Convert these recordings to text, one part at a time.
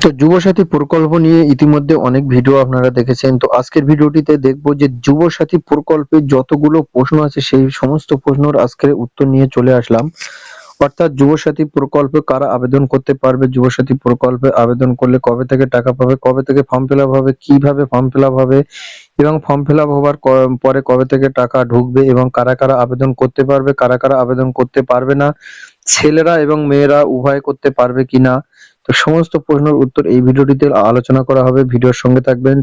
তো যুবসাথী প্রকল্প নিয়ে ইতিমধ্যে অনেক ভিডিও আপনারা দেখেছেন। তো আজকের ভিডিওটিতে দেখব যে যুবসাথী প্রকল্পে যতগুলো প্রশ্ন আছে, সেই সমস্ত প্রশ্নের আজকের উত্তর নিয়ে চলে আসলাম। অর্থাৎ যুবসাথী প্রকল্পে কারা আবেদন করতে পারবে? যুবসাথী প্রকল্পে আবেদন করলে কবে থেকে টাকা পাবে? কবে থেকে ফর্ম ফিল হবে? কীভাবে ফর্ম ফিল হবে? এবং ফর্ম ফিল হওয়ার পরে কবে থেকে টাকা ঢুকবে? এবং কারা কারা আবেদন করতে পারবে? কারা কারা আবেদন করতে পারবে না? ছেলেরা এবং মেয়েরা উভয় করতে পারবে কিনা? সমস্ত প্রশ্নের উত্তর এই ভিডিওটিতে আলোচনা করা হবে। ভিডিওর সঙ্গে থাকবেন,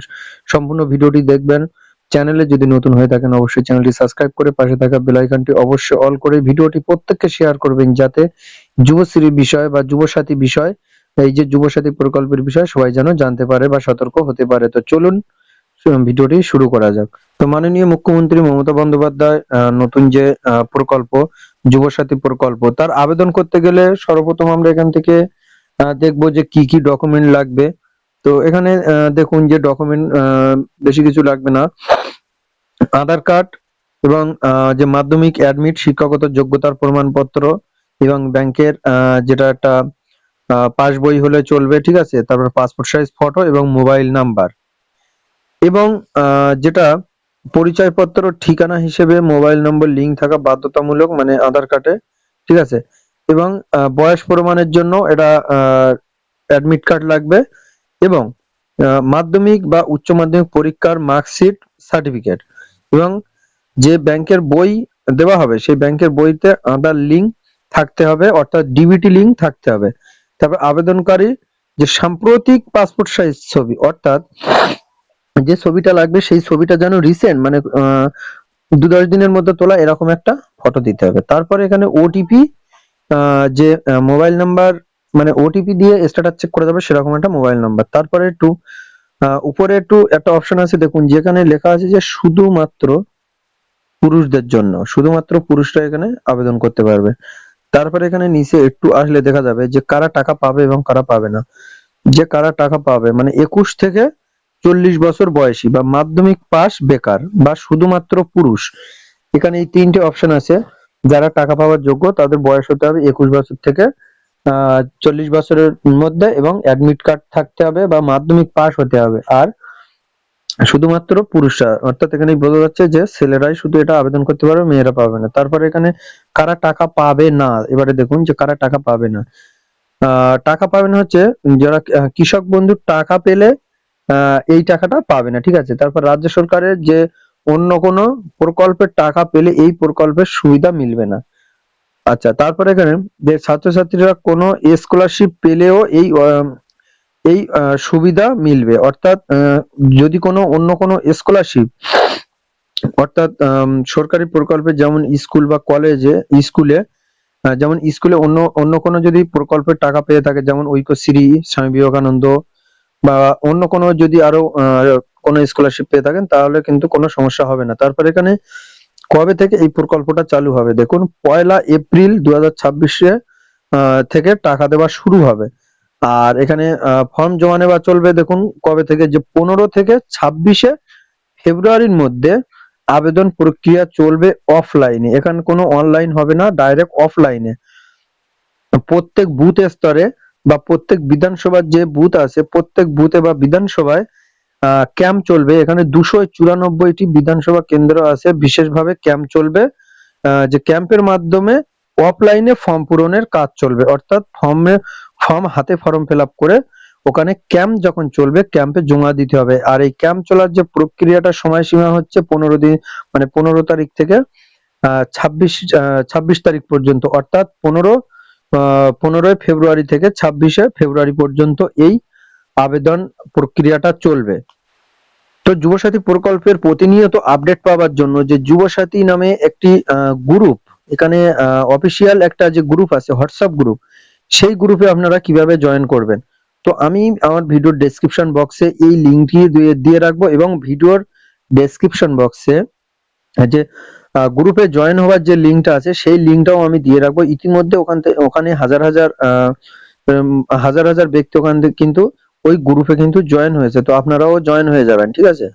সম্পূর্ণ ভিডিওটি দেখবেন। চ্যানেলে যদি নতুন হয়ে থাকেন, অবশ্যই চ্যানেলটি সাবস্ক্রাইব করে পাশে থাকা বেল আইকনটি অবশ্যই অল করে ভিডিওটি প্রত্যেককে শেয়ার করবেন যাতে যুবশ্রী বিষয় বা যুবসাথী বিষয়, এই যে যুবসাথী প্রকল্পের বিষয়, সবাই যেন জানতে পারে বা সতর্ক হতে পারে। তো চলুন ভিডিওটি শুরু করা যাক। তো মাননীয় মুখ্যমন্ত্রী মমতা বন্দ্যোপাধ্যায় নতুন যে প্রকল্প, যুবসাথী প্রকল্প, তার আবেদন করতে গেলে সর্বপ্রথম আমরা এখান থেকে দেখব যে কি কি ডকুমেন্ট লাগবে। তো এখানে দেখুন যে ডকুমেন্ট বেশি কিছু লাগবে না। আধার কার্ড এবং যে মাধ্যমিক অ্যাডমিট শিক্ষাগত যোগ্যতার প্রমাণপত্র এবং ব্যাংকের যেটা একটা পাস বই হলে চলবে, ঠিক আছে? তারপর পাসপোর্ট সাইজ ফটো এবং মোবাইল নাম্বার এবং যেটা পরিচয়পত্র ঠিকানা হিসেবে মোবাইল নম্বর লিংক থাকা বাধ্যতামূলক মানে আধার কার্ডে, ঠিক আছে? এবং বয়স প্রমাণের জন্য এটা অ্যাডমিট কার্ড লাগবে এবং মাধ্যমিক বা উচ্চ মাধ্যমিক পরীক্ষার মার্কশিট সার্টিফিকেট এবং যে ব্যাংকের বই দেওয়া হবে, সেই ব্যাংকের বইতে আধার লিংক থাকতে হবে, অর্থাৎ ডিবিটি লিংক থাকতে হবে। তারপর আবেদনকারী যে সাম্প্রতিক পাসপোর্ট সাইজ ছবি, অর্থাৎ যে ছবিটা লাগবে, সেই ছবিটা যেন রিসেন্ট মানে দু দশ দিনের মধ্যে তোলা, এরকম একটা ফটো দিতে হবে। তারপরে এখানে ওটিপি যে মোবাইল নাম্বার মানে ওটিপি দিয়ে স্ট্যাটাস চেক করে যাবে সেরকম একটা মোবাইল নাম্বার তারপরে একটু উপরে একটু একটা অপশন আছে, দেখুন, যেখানে লেখা আছে যে শুধুমাত্র পুরুষদের জন্য, শুধুমাত্র পুরুষরা এখানে আবেদন করতে পারবে। তারপরে এখানে নিচে একটু আসলে দেখা যাবে যে কারা টাকা পাবে এবং কারা পাবে না। যে কারা টাকা পাবে মানে একুশ থেকে চল্লিশ বছর বয়সী বা মাধ্যমিক পাস বেকার বা শুধুমাত্র পুরুষ, এখানে এই তিনটে অপশন আছে। যারা টাকা পাওয়ার যোগ্য, তাদের বয়স হতে হবে একুশ বছর থেকে চল্লিশ বছরের মধ্যে এবং অ্যাডমিট কার্ড থাকতে হবে বা মাধ্যমিক পাস হতে হবে। আর শুধুমাত্র পুরুষরা, অর্থাৎ এখানে বোঝা যাচ্ছে যে ছেলেরাই শুধু এটা আবেদন করতে পারবে, মেয়েরা পাবে না। তারপরে এখানে কারা টাকা পাবে না, এবারে দেখুন যে কারা টাকা পাবে না। টাকা পাবে না হচ্ছে যারা কৃষক বন্ধুর টাকা পেলে এই টাকাটা পাবে না, ঠিক আছে? তারপর রাজ্য সরকারের যে অন্য কোনো প্রকল্পের টাকা পেলে এই প্রকল্পের সুবিধা মিলবে না। আচ্ছা তারপরে এখানে যে ছাত্রছাত্রীরা কোনো স্কলারশিপ পেলেও এই এই সুবিধা মিলবে। অর্থাৎ যদি কোনো অন্য কোনো স্কলারশিপ অর্থাৎ সরকারি প্রকল্পে যেমন স্কুল বা কলেজে, স্কুলে যেমন স্কুলে অন্য অন্য কোনো যদি প্রকল্পের টাকা পেয়ে থাকে, যেমন ঐক্যশ্রী, স্বামী বিবেকানন্দ বা অন্য কোনো যদি আরও কোনো স্কলারশিপ পেয়ে থাকেন, তাহলে কিন্তু কোনো সমস্যা হবে না। তারপর এখানে কবে থেকে এই প্রকল্পটা চালু হবে? দেখুন, পয়লা এপ্রিল দু হাজার ছাব্বিশে থেকে টাকা দেওয়া শুরু হবে। আর এখানে ফর্ম জমা নেওয়া চলবে, দেখুন, কবে থেকে? যে পনেরো থেকে ছাব্বিশে ফেব্রুয়ারির মধ্যে আবেদন প্রক্রিয়া চলবে অফলাইনে এখানে কোনো অনলাইন হবে না ডাইরেক্ট অফলাইনে প্রত্যেক বুথ স্তরে বা প্রত্যেক বিধানসভার যে বুথ আছে, প্রত্যেক বুথে বা বিধানসভায় ক্যাম্প চলবে। এখানে দুশো চুরানব্বইটি বিধানসভা কেন্দ্র আছে। বিশেষভাবে ক্যাম্প চলবে। যে ক্যাম্পের মাধ্যমে অফলাইনে ফর্ম পূরণের কাজ চলবে। অর্থাৎ ফর্মে ফর্ম হাতে ফর্ম ফিল করে ওখানে ক্যাম্প যখন চলবে ক্যাম্পে জমা দিতে হবে। আর এই ক্যাম্প চলার যে প্রক্রিয়াটা, সময়সীমা হচ্ছে পনেরো দিন মানে পনেরো তারিখ থেকে ছাব্বিশ ছাব্বিশ তারিখ পর্যন্ত। অর্থাৎ পনেরো পনেরোই ফেব্রুয়ারি থেকে ছাব্বিশে ফেব্রুয়ারি পর্যন্ত এই আবেদন প্রক্রিয়াটা চলবে। তো যুবসাথী প্রকল্পের প্রতিনিয়ত আপডেট পাওয়ার জন্য যে যুবসাথী নামে একটি গ্রুপ এখানে অফিসিয়াল একটা যে গ্রুপ আছে হোয়াটসঅ্যাপ গ্রুপ সেই গ্রুপে আপনারা কীভাবে জয়েন করবেন? তো আমি আমার ভিডিওর ডেসক্রিপশন বক্সে এই লিঙ্কটি দিয়ে দিয়ে রাখব এবং ভিডিওর ডেসক্রিপশন বক্সে যে গ্রুপে জয়েন হওয়ার যে লিঙ্কটা আছে, সেই লিঙ্কটাও আমি দিয়ে রাখব। ইতিমধ্যে ওখান থেকে, ওখানে হাজার হাজার হাজার হাজার ব্যক্তি ওখান থেকে কিন্তু ওই গ্রুপে কিন্তু জয়েন হয়েছে, তো আপনারাও জয়েন হয়ে যাবেন, ঠিক আছে?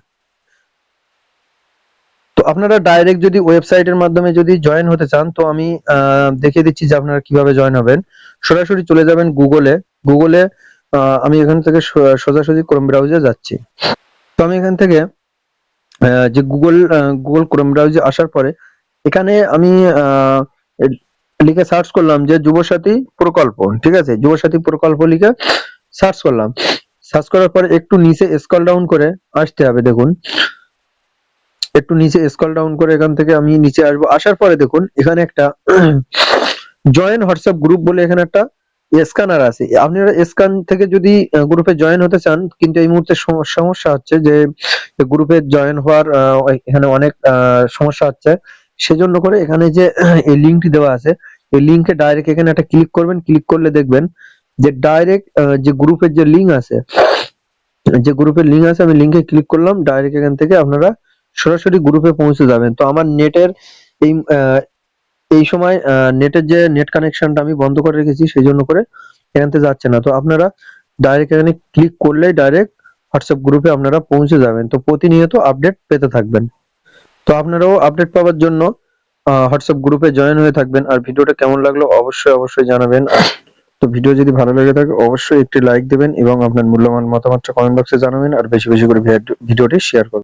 তো আপনারা ডাইরেক্ট যদি ওয়েবসাইটের মাধ্যমে যদি জয়েন হতে চান, তো আমি দেখিয়ে দিচ্ছি যে আপনারা কীভাবে জয়েন হবেন। সরাসরি চলে যাবেন গুগলে গুগলে আমি এখান থেকে সোজাসুজি ক্রোম ব্রাউজার যাচ্ছি। তো আমি এখান থেকে যে গুগল গুগল ক্রোম ব্রাউজার আসার পরে, এখানে আমি লিখে সার্চ করলাম যে যুবসাথী প্রকল্প, ঠিক আছে? যুবসাথী প্রকল্প লিখে সার্চ করলাম। সার্চ করার পরে একটু নিচে স্ক্রল ডাউন করে আসতে হবে, দেখুন। একটু নিচে স্ক্রল ডাউন করে এখান থেকে আমি নিচে আসব। আসার পরে দেখুন, এখানে একটা জয়েন হোয়াটসঅ্যাপ গ্রুপ বলে এখানে একটা স্ক্যানার আছে। আপনারা স্ক্যান থেকে যদি গ্রুপে জয়েন হতে চান, কিন্তু এই মুহূর্তে সমস্যা হচ্ছে যে গ্রুপে জয়েন হওয়ার এখানে অনেক সমস্যা হচ্ছে। সেজন্য করে এখানে যে, এই লিঙ্কটি দেওয়া আছে, এই লিঙ্কে ডাইরেক্ট এখানে একটা ক্লিক করবেন। ক্লিক করলে দেখবেন যে ডাইরেক্ট যে গ্রুপের যে লিঙ্ক আছে, যে গ্রুপের লিঙ্ক আছে, আমি লিঙ্কে ক্লিক করলাম ডাইরেক্ট এখান থেকে আপনারা সরাসরি গ্রুপে পৌঁছে যাবেন। তো আমার নেটের এই এই সময় নেটের যে নেট কানেকশনটা আমি বন্ধ করে রেখেছি, সেই জন্য করে এখান থেকে যাচ্ছে না। তো আপনারা ডাইরেক্ট এখানে ক্লিক করলেই ডাইরেক্ট হোয়াটসঅ্যাপ গ্রুপে আপনারা পৌঁছে যাবেন। তো প্রতিনিয়ত আপডেট পেতে থাকবেন। তো আপনারাও আপডেট পাওয়ার জন্য হোয়াটসঅ্যাপ গ্রুপে জয়েন হয়ে থাকবেন। আর ভিডিওটা কেমন লাগল অবশ্যই অবশ্যই জানাবেন। তো ভিডিও যদি ভালো লেগে থাকে, অবশ্যই একটি লাইক দেবেন এবং আপনার মূল্যবান মতামতটা কমেন্ট বক্সে জানাবেন আর বেশি বেশি করে ভিডিওটি শেয়ার করবেন।